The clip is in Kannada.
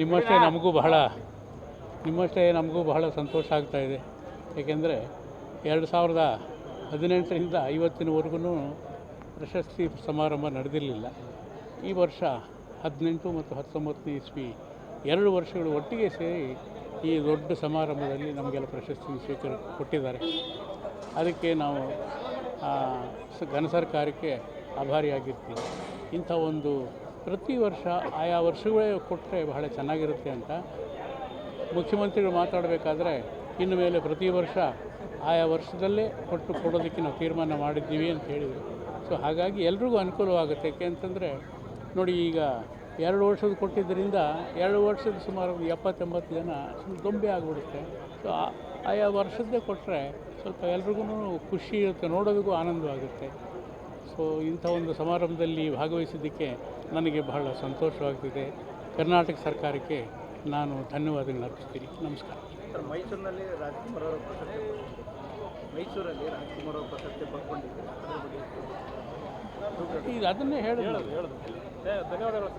ನಿಮ್ಮಷ್ಟೇ ನಮಗೂ ಬಹಳ, ನಿಮ್ಮಷ್ಟೇ ನಮಗೂ ಬಹಳ ಸಂತೋಷ ಆಗ್ತಾ ಇದೆ. ಏಕೆಂದರೆ ಎರಡು ಸಾವಿರದ ಹದಿನೆಂಟರಿಂದ ಐವತ್ತಿನವರೆಗೂ ಪ್ರಶಸ್ತಿ ಸಮಾರಂಭ ನಡೆದಿರಲಿಲ್ಲ. ಈ ವರ್ಷ ಹದಿನೆಂಟು ಮತ್ತು ಹತ್ತೊಂಬತ್ತನೇ ಇಸ್ವಿ ಎರಡು ವರ್ಷಗಳು ಒಟ್ಟಿಗೆ ಸೇರಿ ಈ ದೊಡ್ಡ ಸಮಾರಂಭದಲ್ಲಿ ನಮಗೆಲ್ಲ ಪ್ರಶಸ್ತಿ ಸ್ವೀಕಾರ ಕೊಟ್ಟಿದ್ದಾರೆ. ಅದಕ್ಕೆ ನಾವು ಘನ ಸರ್ಕಾರಕ್ಕೆ ಆಭಾರಿಯಾಗಿರ್ತೀವಿ. ಇಂಥ ಒಂದು ಪ್ರತಿ ವರ್ಷ ಆಯಾ ವರ್ಷಗಳೇ ಕೊಟ್ಟರೆ ಬಹಳ ಚೆನ್ನಾಗಿರುತ್ತೆ ಅಂತ ಮುಖ್ಯಮಂತ್ರಿಗಳು ಮಾತಾಡಬೇಕಾದ್ರೆ ಇನ್ನು ಮೇಲೆ ಪ್ರತಿ ವರ್ಷ ಆಯಾ ವರ್ಷದಲ್ಲೇ ಕೊಟ್ಟು ಕೊಡೋದಕ್ಕೆ ನಾವು ತೀರ್ಮಾನ ಮಾಡಿದ್ದೀವಿ ಅಂತ ಹೇಳಿದರು. ಸೊ ಹಾಗಾಗಿ ಎಲ್ರಿಗೂ ಅನುಕೂಲವಾಗುತ್ತೆ. ಯಾಕೆ ಅಂತಂದರೆ ನೋಡಿ, ಈಗ ಎರಡು ವರ್ಷದ ಕೊಟ್ಟಿದ್ದರಿಂದ ಎರಡು ವರ್ಷದ ಸುಮಾರು ಒಂದು ಎಪ್ಪತ್ತೆಂಬತ್ತು ಜನ ದೊಂಬೆ ಆಗಿಬಿಡುತ್ತೆ. ಸೊ ಆಯಾ ವರ್ಷದ್ದೇ ಕೊಟ್ಟರೆ ಸ್ವಲ್ಪ ಎಲ್ರಿಗೂ ಖುಷಿ ಇರುತ್ತೆ, ನೋಡೋದಕ್ಕೂ ಆನಂದವಾಗುತ್ತೆ. ಸೊ ಇಂಥ ಒಂದು ಸಮಾರಂಭದಲ್ಲಿ ಭಾಗವಹಿಸಿದ್ದಕ್ಕೆ ನನಗೆ ಬಹಳ ಸಂತೋಷವಾಗ್ತಿದೆ. ಕರ್ನಾಟಕ ಸರ್ಕಾರಕ್ಕೆ ನಾನು ಧನ್ಯವಾದಗಳನ್ನು ಅರ್ಪಿಸ್ತೀನಿ. ನಮಸ್ಕಾರ. ಸರ್ ಮೈಸೂರಿನಲ್ಲಿ ರಾಜ್ಕುಮಾರ್ ಅವರ ಪ್ರಶಸ್ತಿ ಮೈಸೂರಲ್ಲಿ ರಾಜ್ಕುಮಾರ್ ಅವರ ಪ್ರಶಸ್ತಿ ಪಡ್ಕೊಂಡಿದ್ದಾರೆ ಅದನ್ನೇ ಹೇಳಿದ್ರು ಧನ್ಯವಾದಗಳು